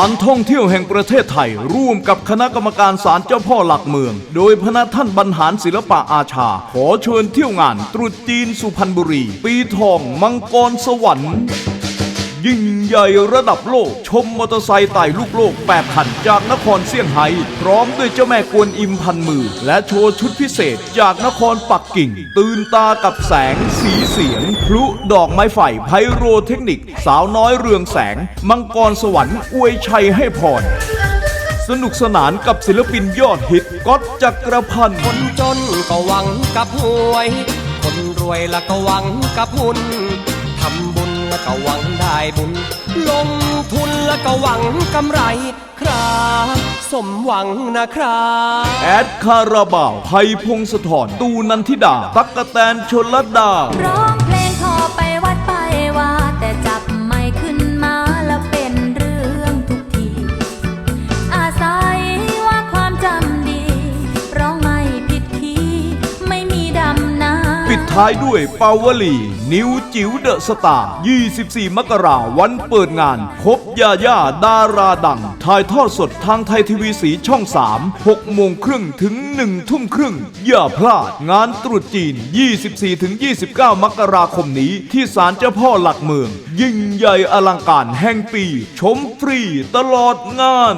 การท่องเที่ยวแห่งประเทศไทย ร่วมกับคณะกรรมการศาลเจ้าพ่อหลักเมือง โดยพระท่านบรรหารศิลปะอาชา ขอเชิญเที่ยวงานตรุษจีนสุพรรณบุรี ปีทองมังกรสวรรค์ ยิ่งใหญ่ระดับโลก ชมมอเตอร์ไซค์ไต่ลูกโลก 8 คันจากนครเซี่ยงไฮ้พร้อมด้วยเจ้าแม่กวนอิมพันมือ และโชว์ชุดพิเศษจากนครปักกิ่ง ตื่นตากับแสงสีเสียง พลุดอกไม้ไฟไพโรเทคนิค สาวน้อยเรืองแสง มังกรสวรรค์อวยชัยให้พรสนุกสนานกับศิลปินยอดฮิตก๊อตจักรพันธ์คนจนก็หวังกับหวย คนรวยล้วก็หวังกับหุ้นทำบุญ แล้วก็หวังได้บุญ ลงทุนแล้วก็หวังกำไรครับสมหวังนะครับแอดคาราบาวไพพงศธรตูนันทิดา ตักกะแตนชนลดาร้อง ท้ายด้วยปาวลี นิวจิ๋วเดอะสตาร์24 มกราวันเปิดงานพบยาย่าดาราดัง ถ่ายทอดสดทางไทยทีวีสีช่อง 3 6โมงครึ่งถึง 1 ทุ่มครึ่ง อย่าพลาดงานตรุษจีน 24-29 มกราคมนี้ที่ศาลเจ้าพ่อหลักเมือง ยิ่งใหญ่อลังการแห่งปี ชมฟรีตลอดงาน